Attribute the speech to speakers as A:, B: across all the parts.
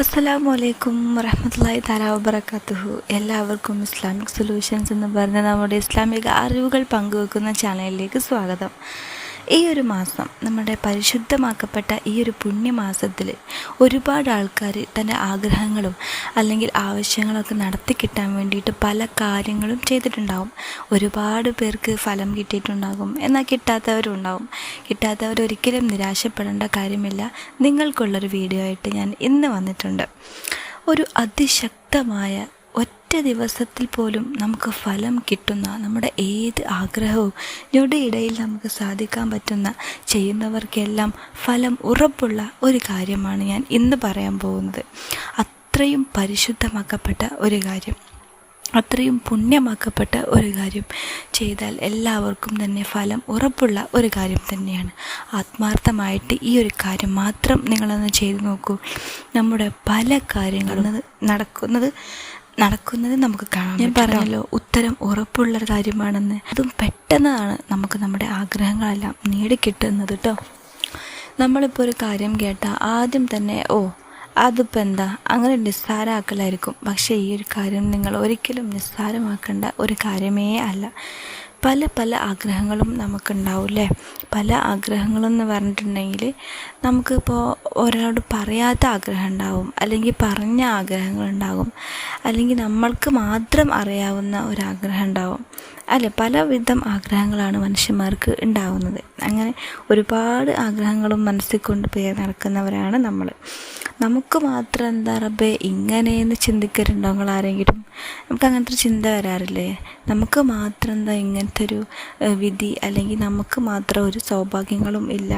A: അസ്സലാമു അലൈക്കും വറഹമത്തല്ലാഹി താല വബറകാതുഹു. എല്ലാവർക്കും ഇസ്ലാമിക് സൊല്യൂഷൻസ് എന്ന് പറഞ്ഞ നമ്മുടെ ഇസ്ലാമിക അറിവുകൾ പങ്കുവെക്കുന്ന ചാനലിലേക്ക് സ്വാഗതം. ഈ ഒരു മാസം നമ്മുടെ പരിശുദ്ധമാക്കപ്പെട്ട ഈ ഒരു പുണ്യമാസത്തിൽ ഒരുപാട് ആൾക്കാർ തന്റെ ആഗ്രഹങ്ങളും അല്ലെങ്കിൽ ആവശ്യങ്ങളൊക്കെ നടത്തി കിട്ടാൻ വേണ്ടിയിട്ട് പല കാര്യങ്ങളും ചെയ്തിട്ടുണ്ടാവും. ഒരുപാട് പേർക്ക് ഫലം കിട്ടിയിട്ടുണ്ടാകും. എന്നാൽ കിട്ടാത്തവരും ഉണ്ടാവും കിട്ടാത്തവരൊരിക്കലും നിരാശപ്പെടേണ്ട കാര്യമില്ല. നിങ്ങൾക്കുള്ളൊരു വീഡിയോ ആയിട്ട് ഞാൻ ഇന്ന് വന്നിട്ടുണ്ട്. ഒരു അതിശക്തമായ ഒറ്റ ദിവസത്തിൽ പോലും നമുക്ക് ഫലം കിട്ടുന്ന നമ്മുടെ ഏത് ആഗ്രഹവും ഞൊടിയിടയിൽ നമുക്ക് സാധിക്കാൻ പറ്റുന്ന ചെയ്യുന്നവർക്കെല്ലാം ഫലം ഉറപ്പുള്ള ഒരു കാര്യമാണ് ഞാൻ ഇന്ന് പറയാൻ പോകുന്നത്. അത്രയും പരിശുദ്ധമാക്കപ്പെട്ട ഒരു കാര്യം. അത്രയും പുണ്യമാക്കപ്പെട്ട ഒരു കാര്യം. ചെയ്താൽ എല്ലാവർക്കും തന്നെ ഫലം ഉറപ്പുള്ള ഒരു കാര്യം തന്നെയാണ്. ആത്മാർത്ഥമായിട്ട് ഈ ഒരു കാര്യം മാത്രം നിങ്ങളൊന്ന് ചെയ്തു നോക്കൂ. നമ്മുടെ പല കാര്യങ്ങളും നടക്കുന്നത് നടക്കുന്നത് നമുക്ക് കാണാം ഞാൻ പറഞ്ഞല്ലോ ഉത്തരം ഉറപ്പുള്ള ഒരു കാര്യമാണെന്ന്. അതും പെട്ടെന്നാണ് നമുക്ക് നമ്മുടെ ആഗ്രഹങ്ങളെല്ലാം നേടിക്കിട്ടുന്നത് കേട്ടോ നമ്മളിപ്പോൾ ഒരു കാര്യം കേട്ടാൽ ആദ്യം തന്നെ ഓ അതിപ്പോൾ എന്താ? അങ്ങനെ നിസ്സാരമാക്കലായിരിക്കും പക്ഷേ ഈ ഒരു കാര്യം നിങ്ങൾ ഒരിക്കലും നിസ്സാരമാക്കേണ്ട ഒരു കാര്യമേ അല്ല. പല പല ആഗ്രഹങ്ങളും നമുക്കുണ്ടാവില്ലേ പല ആഗ്രഹങ്ങളെന്ന് പറഞ്ഞിട്ടുണ്ടെങ്കിൽ നമുക്കിപ്പോൾ ഒരാളോട് പറയാത്ത ആഗ്രഹം ഉണ്ടാവും അല്ലെങ്കിൽ പറഞ്ഞ ആഗ്രഹങ്ങളുണ്ടാകും അല്ലെങ്കിൽ നമ്മൾക്ക് മാത്രം അറിയാവുന്ന ഒരാഗ്രഹം ഉണ്ടാവും. അല്ലെ? പലവിധം ആഗ്രഹങ്ങളാണ് മനുഷ്യന്മാർക്ക് ഉണ്ടാവുന്നത്. അങ്ങനെ ഒരുപാട് ആഗ്രഹങ്ങളും മനസ്സിൽ കൊണ്ട് പേര് നടക്കുന്നവരാണ് നമ്മൾ. നമുക്ക് മാത്രം എന്താ റബ്ബേ ഇങ്ങനെയെന്ന് ചിന്തിക്കലുണ്ടോ നിങ്ങൾ ആരെങ്കിലും? നമുക്ക് അങ്ങനത്തെ ചിന്ത വരാറില്ലേ? നമുക്ക് മാത്രം എന്താ ഇങ്ങനത്തെ ഒരു വിധി അല്ലെങ്കിൽ നമുക്ക് മാത്രം ഒരു സൗഭാഗ്യങ്ങളും ഇല്ല.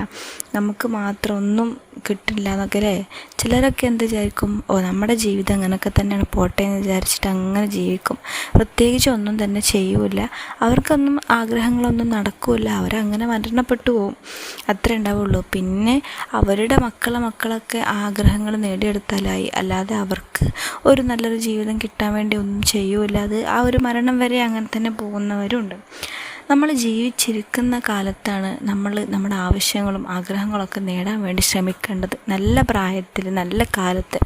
A: നമുക്ക് മാത്രം ഒന്നും കിട്ടില്ല എന്നൊക്കെ അല്ലേ? ചിലരൊക്കെ എന്ത് വിചാരിക്കും ഓ നമ്മുടെ ജീവിതം അങ്ങനെയൊക്കെ തന്നെയാണ് പോട്ടെ എന്ന് വിചാരിച്ചിട്ട് അങ്ങനെ ജീവിക്കും. പ്രത്യേകിച്ച് ഒന്നും തന്നെ ചെയ്യൂല അവർക്കൊന്നും ആഗ്രഹങ്ങളൊന്നും നടക്കൂല അവരങ്ങനെ മരണപ്പെട്ടു പോവും. അത്ര ഉണ്ടാവുള്ളൂ. പിന്നെ അവരുടെ മക്കളെ മക്കളൊക്കെ ആഗ്രഹങ്ങൾ നേടിയെടുത്താലായി. അല്ലാതെ അവർക്ക് ഒരു നല്ലൊരു ജീവിതം കിട്ടാൻ വേണ്ടി ഒന്നും ചെയ്യൂല അത് ആ ഒരു മരണം വരെ അങ്ങനെ തന്നെ പോകുന്നവരുണ്ട്. നമ്മൾ ജീവിച്ചിരിക്കുന്ന കാലത്താണ് നമ്മൾ നമ്മുടെ ആവശ്യങ്ങളും ആഗ്രഹങ്ങളൊക്കെ നേടാൻ വേണ്ടി ശ്രമിക്കേണ്ടത്. നല്ല പ്രായത്തിൽ നല്ല കാലത്ത്.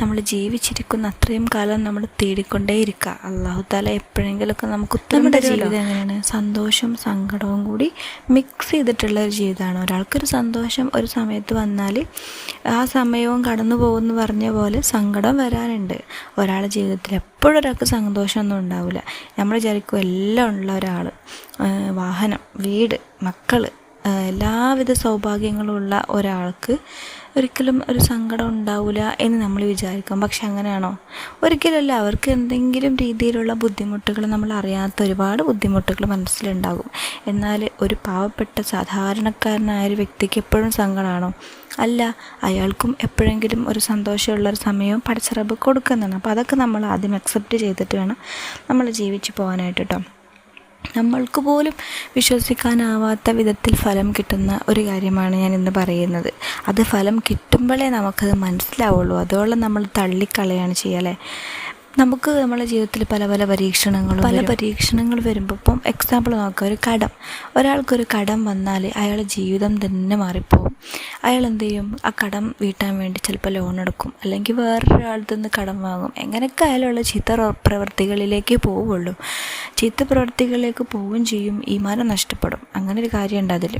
A: നമ്മൾ ജീവിച്ചിരിക്കുന്ന അത്രയും കാലം നമ്മൾ തേടിക്കൊണ്ടേയിരിക്കുക അള്ളാഹു താല എപ്പോഴെങ്കിലുമൊക്കെ നമുക്ക് നമ്മുടെ ജീവിതം എങ്ങനെയാണ്? സന്തോഷവും സങ്കടവും കൂടി മിക്സ് ചെയ്തിട്ടുള്ള ഒരു ജീവിതമാണ്. ഒരാൾക്കൊരു സന്തോഷം ഒരു സമയത്ത് വന്നാൽ ആ സമയവും കടന്നു പോകുമെന്ന് പറഞ്ഞ പോലെ സങ്കടം വരാനുണ്ട്. ഒരാളുടെ ജീവിതത്തിൽ എപ്പോഴും ഒരാൾക്ക് സന്തോഷമൊന്നും ഉണ്ടാവില്ല. നമ്മൾ വിചാരിക്കും എല്ലാം ഉള്ള ഒരാൾ വാഹനം വീട് മക്കൾ എല്ലാവിധ സൗഭാഗ്യങ്ങളുമുള്ള ഒരാൾക്ക് ഒരിക്കലും ഒരു സങ്കടം ഉണ്ടാവില്ല എന്ന് നമ്മൾ വിചാരിക്കും. പക്ഷെ അങ്ങനെയാണോ? ഒരിക്കലല്ല അവർക്ക് എന്തെങ്കിലും രീതിയിലുള്ള ബുദ്ധിമുട്ടുകൾ നമ്മൾ അറിയാത്ത ഒരുപാട് ബുദ്ധിമുട്ടുകൾ മനസ്സിലുണ്ടാകും. എന്നാൽ ഒരു പാവപ്പെട്ട സാധാരണക്കാരനായ ഒരു വ്യക്തിക്ക് എപ്പോഴും സങ്കടമാണോ അല്ല അയാൾക്കും എപ്പോഴെങ്കിലും ഒരു സന്തോഷമുള്ള ഒരു സമയവും പടച്ചിറപ്പ് കൊടുക്കുന്നതാണ് അപ്പോൾ അതൊക്കെ നമ്മൾ ആദ്യം അക്സെപ്റ്റ് ചെയ്തിട്ട് വേണം നമ്മൾ ജീവിച്ചു പോകാനായിട്ട് കേട്ടോ നമ്മൾക്ക് പോലും വിശ്വസിക്കാനാവാത്ത വിധത്തിൽ ഫലം കിട്ടുന്ന ഒരു കാര്യമാണ് ഞാൻ ഇന്ന് പറയുന്നത്. അത് ഫലം കിട്ടുമ്പോഴേ നമുക്കത് മനസ്സിലാവുള്ളൂ. അതോളം നമ്മൾ തള്ളിക്കളയാണ് ചെയ്യലേ. നമുക്ക് നമ്മുടെ ജീവിതത്തിൽ പല പല പരീക്ഷണങ്ങളും പല പരീക്ഷണങ്ങൾ വരുമ്പോൾ ഇപ്പം എക്സാമ്പിൾ നോക്കുക ഒരു കടം. ഒരാൾക്കൊരു കടം വന്നാൽ അയാളുടെ ജീവിതം തന്നെ മാറിപ്പോകും അയാൾ എന്ത് ചെയ്യും? ആ കടം വീട്ടാൻ വേണ്ടി ചിലപ്പോൾ ലോൺ എടുക്കും. അല്ലെങ്കിൽ വേറൊരാളുടെ നിന്ന് കടം വാങ്ങും. എങ്ങനെയൊക്കെ അയാളുള്ള ചീത്ത പ്രവൃത്തികളിലേക്ക് പോവുള്ളൂ. ചീത്ത പ്രവൃത്തികളിലേക്ക് പോവുകയും ചെയ്യും. ഈമാനം നഷ്ടപ്പെടും. അങ്ങനെ ഒരു കാര്യമുണ്ട് അതിൽ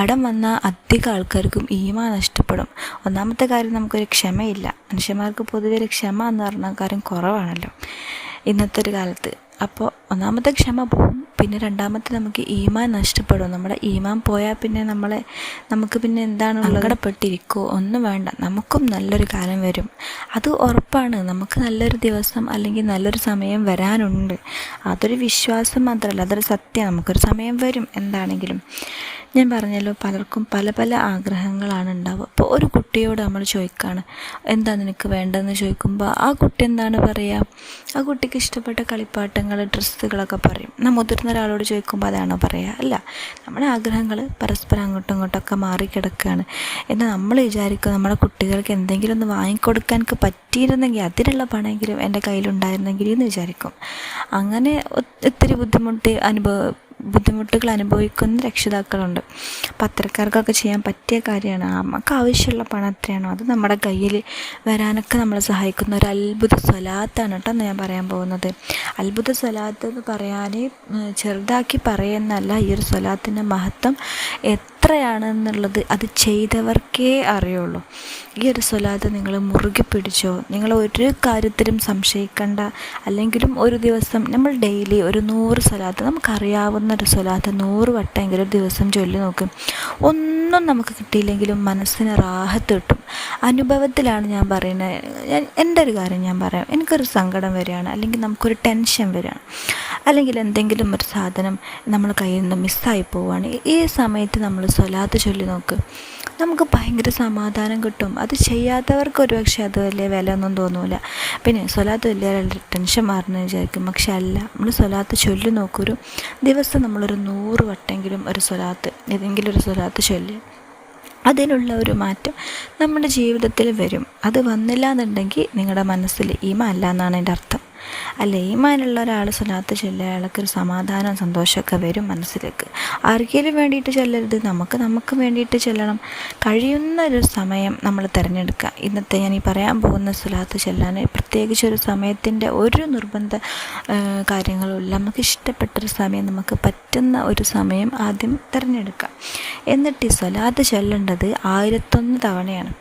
A: കടം വന്നാൽ അധികം ആൾക്കാർക്കും ഈമാ നഷ്ടപ്പെടും. ഒന്നാമത്തെ കാര്യം നമുക്കൊരു ക്ഷമയില്ല. മനുഷ്യന്മാർക്ക് പൊതുവെ ഒരു ക്ഷമ എന്ന് പറഞ്ഞ കാര്യം കുറവാണല്ലോ ഇന്നത്തെ ഒരു കാലത്ത്. അപ്പോൾ ഒന്നാമത്തെ ക്ഷമ പോവും പിന്നെ രണ്ടാമത്തെ നമുക്ക് ഈമാൻ നഷ്ടപ്പെടും. നമ്മുടെ ഈമാൻ പോയാൽ പിന്നെ നമ്മളെ നമുക്ക് പിന്നെ എന്താണ് ഉള്ളടപ്പെട്ടിരിക്കോ ഒന്നും വേണ്ട. നമുക്കും നല്ലൊരു കാലം വരും. അത് ഉറപ്പാണ്. നമുക്ക് നല്ലൊരു ദിവസം അല്ലെങ്കിൽ നല്ലൊരു സമയം വരാനുണ്ട്. അതൊരു വിശ്വാസം മാത്രമല്ല. അതൊരു സത്യം. നമുക്കൊരു സമയം വരും എന്താണെങ്കിലും. ഞാൻ പറഞ്ഞല്ലോ പലർക്കും പല പല ആഗ്രഹങ്ങളാണ് ഉണ്ടാവുക. അപ്പോൾ ഒരു കുട്ടിയോട് നമ്മൾ ചോദിക്കുകയാണ് എന്താ നിനക്ക് വേണ്ടതെന്ന്? ചോദിക്കുമ്പോൾ ആ കുട്ടി എന്താണ് പറയുക ആ കുട്ടിക്ക് ഇഷ്ടപ്പെട്ട കളിപ്പാട്ടങ്ങൾ ഡ്രസ്സുകളൊക്കെ പറയും. എന്നാൽ മുതിർന്ന ഒരാളോട് ചോദിക്കുമ്പോൾ അതാണോ പറയുക അല്ല നമ്മുടെ ആഗ്രഹങ്ങൾ പരസ്പരം അങ്ങോട്ടും ഇങ്ങോട്ടൊക്കെ മാറിക്കിടക്കുകയാണ് എന്നാൽ നമ്മൾ വിചാരിക്കും നമ്മുടെ കുട്ടികൾക്ക് എന്തെങ്കിലും ഒന്ന് വാങ്ങിക്കൊടുക്കാൻ പറ്റിയിരുന്നെങ്കിൽ അതിനുള്ള പണമെങ്കിലും എന്റെ കയ്യിലുണ്ടായിരുന്നെങ്കിൽ എന്ന് വിചാരിക്കും. അങ്ങനെ ഒത്തിരി ബുദ്ധിമുട്ട് അനുഭവ ബുദ്ധിമുട്ടുകൾ അനുഭവിക്കുന്ന രക്ഷിതാക്കളുണ്ട്. അപ്പം അത്തരക്കാർക്കൊക്കെ ചെയ്യാൻ പറ്റിയ കാര്യമാണ്. നമുക്ക് ആവശ്യമുള്ള പണം എത്രയാണോ അത് നമ്മുടെ കയ്യിൽ വരാനൊക്കെ നമ്മളെ സഹായിക്കുന്ന ഒരു അത്ഭുത സ്വലാത്താണ് കേട്ടോ ഞാൻ പറയാൻ പോകുന്നത്. അത്ഭുത സ്വലാത്ത് എന്ന് പറയാനേ ചെറുതാക്കി പറയുന്നല്ല ഈ ഒരു സ്വലാത്തിന്റെ മഹത്വം എത്രയാണെന്നുള്ളത് അത് ചെയ്തവർക്കേ അറിയുള്ളൂ. ഈ ഒരു സ്വലാത്ത് നിങ്ങൾ മുറുകെ പിടിച്ചോ നിങ്ങൾ ഒരു കാര്യത്തിലും സംശയിക്കണ്ട അല്ലെങ്കിലും ഒരു ദിവസം നമ്മൾ ഡെയിലി ഒരു നൂറ് സ്വലാത്ത് നമുക്കറിയാവുന്ന ഒരു സ്വലാത്ത് നൂറ് വട്ടമെങ്കിലും ഒരു ദിവസം ചൊല്ലി നോക്കും. ഒന്നും നമുക്ക് കിട്ടിയില്ലെങ്കിലും മനസ്സിന് റാഹത്ത് കിട്ടും. അനുഭവത്തിലാണ് ഞാൻ പറയുന്നത്. ഞാൻ എന്റെ ഒരു കാര്യം ഞാൻ പറയാം. എനിക്കൊരു സങ്കടം വരികയാണ് അല്ലെങ്കിൽ നമുക്കൊരു ടെൻഷൻ വരികയാണ്. അല്ലെങ്കിൽ എന്തെങ്കിലും ഒരു സാധനം നമ്മൾ കയ്യിൽ നിന്ന് മിസ്സായി പോവുകയാണ് ഈ സമയത്ത് നമ്മൾ സ്വലാത്ത് ചൊല്ലി നോക്ക്. നമുക്ക് ഭയങ്കര സമാധാനം കിട്ടും. അത് ചെയ്യാത്തവർക്ക് ഒരുപക്ഷെ അത് വലിയ വില ഒന്നും തോന്നൂല. പിന്നെ സ്വലാത്ത് വലിയ ടെൻഷൻ മാറുന്നു വിചാരിക്കും. പക്ഷെ അല്ല നമ്മൾ സ്വലാത്ത് ചൊല്ലി നോക്കൊരു ദിവസം നമ്മളൊരു നൂറ് വട്ടെങ്കിലും ഒരു സ്വലാത്ത് ഏതെങ്കിലും ഒരു സ്വലാത്ത് ചൊല്ലി. അതിനുള്ള ഒരു മാറ്റം നമ്മുടെ ജീവിതത്തിൽ വരും. അത് വന്നില്ല എന്നുണ്ടെങ്കിൽ നിങ്ങളുടെ മനസ്സിൽ ഈമ അല്ല എന്നാണ് എന്റെ അർത്ഥം. അല്ല? ഈമാനുള്ള ഒരാൾ സ്വലാത്ത് ചൊല്ലുക അയാൾക്കൊരു സമാധാനം സന്തോഷമൊക്കെ വരും മനസ്സിലേക്ക്. ആർക്കെങ്കിലും വേണ്ടിയിട്ട് ചെല്ലരുത്. നമുക്ക് നമുക്ക് വേണ്ടിയിട്ട് ചെല്ലണം. കഴിയുന്ന ഒരു സമയം നമ്മൾ തിരഞ്ഞെടുക്കുക. ഇന്നത്തെ ഞാൻ ഈ പറയാൻ പോകുന്ന സ്വലാത്ത് ചെല്ലാൻ പ്രത്യേകിച്ച് ഒരു സമയത്തിന്റെ ഒരു നിർബന്ധ കാര്യങ്ങളുമില്ല നമുക്ക് ഇഷ്ടപ്പെട്ടൊരു സമയം നമുക്ക് പറ്റുന്ന ഒരു സമയം ആദ്യം തിരഞ്ഞെടുക്കുക. എന്നിട്ട് ഈ സ്വലാത്ത് ചൊല്ലേണ്ടത് ആയിരത്തൊന്ന് തവണയാണ്.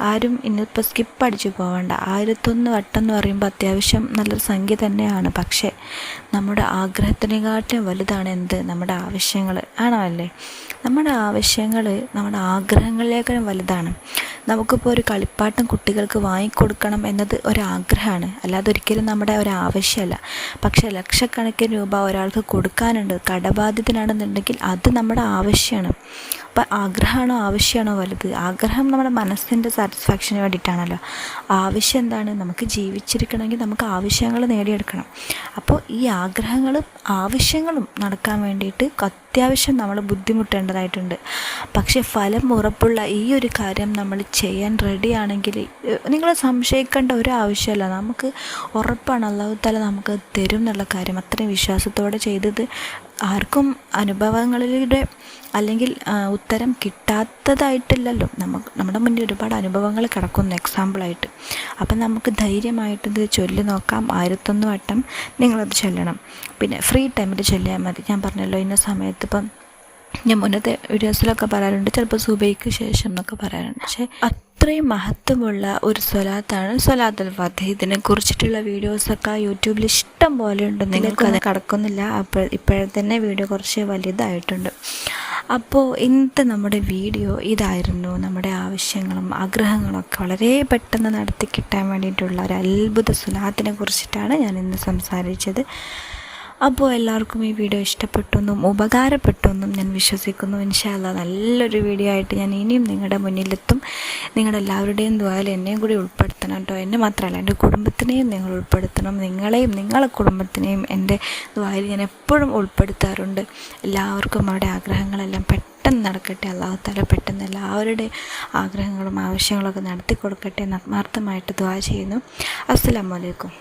A: ആരും ഇന്നിപ്പോൾ സ്കിപ്പ് അടിച്ചു പോകണ്ട ആയിരത്തൊന്ന് വട്ടം എന്ന് പറയുമ്പോൾ അത്യാവശ്യം നല്ലൊരു സംഖ്യ തന്നെയാണ്. പക്ഷേ നമ്മുടെ ആഗ്രഹത്തിനെക്കാട്ടും വലുതാണ് എന്ത്? നമ്മുടെ ആവശ്യങ്ങൾ ആണോ അല്ലേ? നമ്മുടെ ആവശ്യങ്ങൾ നമ്മുടെ ആഗ്രഹങ്ങളിലേക്കാളും വലുതാണ്. നമുക്കിപ്പോൾ ഒരു കളിപ്പാട്ടം കുട്ടികൾക്ക് വാങ്ങിക്കൊടുക്കണം എന്നത് ഒരാഗ്രഹമാണ്. അല്ലാതെ ഒരിക്കലും നമ്മുടെ ഒരു ആവശ്യമല്ല. പക്ഷേ ലക്ഷക്കണക്കിന് രൂപ ഒരാൾക്ക് കൊടുക്കാനുണ്ട്. കടബാധ്യതനാണെന്നുണ്ടെങ്കിൽ അത് നമ്മുടെ ആവശ്യമാണ്. അപ്പം ആഗ്രഹമാണോ ആവശ്യമാണോ വലുത്? ആഗ്രഹം നമ്മുടെ മനസ്സിന്റെ സാറ്റിസ്ഫാക്ഷന് വേണ്ടിയിട്ടാണല്ലോ. ആവശ്യം എന്താണ്? നമുക്ക് ജീവിച്ചിരിക്കണമെങ്കിൽ നമുക്ക് ആവശ്യങ്ങൾ നേടിയെടുക്കണം. അപ്പോൾ ഈ ആഗ്രഹങ്ങളും ആവശ്യങ്ങളും നടക്കാൻ വേണ്ടിയിട്ട് അത്യാവശ്യം നമ്മൾ ബുദ്ധിമുട്ടേണ്ടതായിട്ടുണ്ട്. പക്ഷേ ഫലം ഉറപ്പുള്ള ഈ ഒരു കാര്യം നമ്മൾ ചെയ്യാൻ റെഡിയാണെങ്കിൽ നിങ്ങൾ സംശയിക്കേണ്ട ഒരു ആവശ്യമല്ല. നമുക്ക് ഉറപ്പാണ് അള്ളാഹുത്താല തല നമുക്ക് തരും എന്നുള്ള കാര്യം. അത്രയും വിശ്വാസത്തോടെ ചെയ്തത് ആർക്കും അനുഭവങ്ങളിലൂടെ അല്ലെങ്കിൽ ഉത്തരം കിട്ടാത്തതായിട്ടില്ലല്ലോ. നമുക്ക് നമ്മുടെ മുന്നിൽ ഒരുപാട് അനുഭവങ്ങൾ കിടക്കുന്നു എക്സാമ്പിളായിട്ട് അപ്പം നമുക്ക് ധൈര്യമായിട്ട് ഇത് ചൊല്ലി നോക്കാം. ആയിരത്തൊന്ന് വട്ടം നിങ്ങളത് ചൊല്ലണം. പിന്നെ ഫ്രീ ടൈമിൽ ചൊല്ലിയാൽ മതി. ഞാൻ പറഞ്ഞല്ലോ ഇന്ന സമയത്ത് ഇപ്പം ഞാൻ മുന്നത്തെ വീഡിയോസിലൊക്കെ പറയാറുണ്ട് ചിലപ്പോൾ സുബൈക്ക് ശേഷം എന്നൊക്കെ പറയാറുണ്ട്. പക്ഷേ അത്രയും മഹത്വമുള്ള ഒരു സ്വലാത്താണ് സ്വലാത്തുൽ ഫാത്തിഹ ഇതിനെ കുറിച്ചിട്ടുള്ള വീഡിയോസൊക്കെ യൂട്യൂബിൽ ഇഷ്ടം പോലെ ഉണ്ട്. നിങ്ങൾക്ക് അത് കടക്കുന്നില്ല. അപ്പോൾ ഇപ്പോഴത്തന്നെ വീഡിയോ കുറച്ച് വലുതായിട്ടുണ്ട്. അപ്പോൾ ഇന്നത്തെ നമ്മുടെ വീഡിയോ ഇതായിരുന്നു. നമ്മുടെ ആവശ്യങ്ങളും ആഗ്രഹങ്ങളൊക്കെ വളരെ പെട്ടെന്ന് നടത്തി കിട്ടാൻ വേണ്ടിയിട്ടുള്ള ഒരു അത്ഭുത സുലാത്തിനെ കുറിച്ചിട്ടാണ് ഞാൻ ഇന്ന് സംസാരിച്ചത്. അപ്പോൾ എല്ലാവർക്കും ഈ വീഡിയോ ഇഷ്ടപ്പെട്ടെന്നും ഉപകാരപ്പെട്ടെന്നും ഞാൻ വിശ്വസിക്കുന്നു. ഇൻഷാല്ല നല്ലൊരു വീഡിയോ ആയിട്ട് ഞാൻ ഇനിയും നിങ്ങളുടെ മുന്നിലെത്തും. നിങ്ങളുടെ എല്ലാവരുടെയും ദ്വാരം എന്നെയും കൂടി ഉൾപ്പെടുത്തണം കേട്ടോ. എന്നെ മാത്രമല്ല എന്റെ കുടുംബത്തിനെയും നിങ്ങൾ ഉൾപ്പെടുത്തണം. നിങ്ങളെയും നിങ്ങളെ കുടുംബത്തിനെയും എന്റെ ദ്വാരം ഞാൻ എപ്പോഴും ഉൾപ്പെടുത്താറുണ്ട്. എല്ലാവർക്കും അവരുടെ ആഗ്രഹങ്ങളെല്ലാം പെട്ടെന്ന് പെട്ടെന്ന് നടക്കട്ടെ അള്ളാഹുത്താല പെട്ടെന്ന് എല്ലാവരുടെ ആഗ്രഹങ്ങളും ആവശ്യങ്ങളൊക്കെ നടത്തി കൊടുക്കട്ടെ എന്ന് ആത്മാർത്ഥമായിട്ട് ദ്വാ ചെയ്യുന്നു. അസ്സലാമലൈക്കും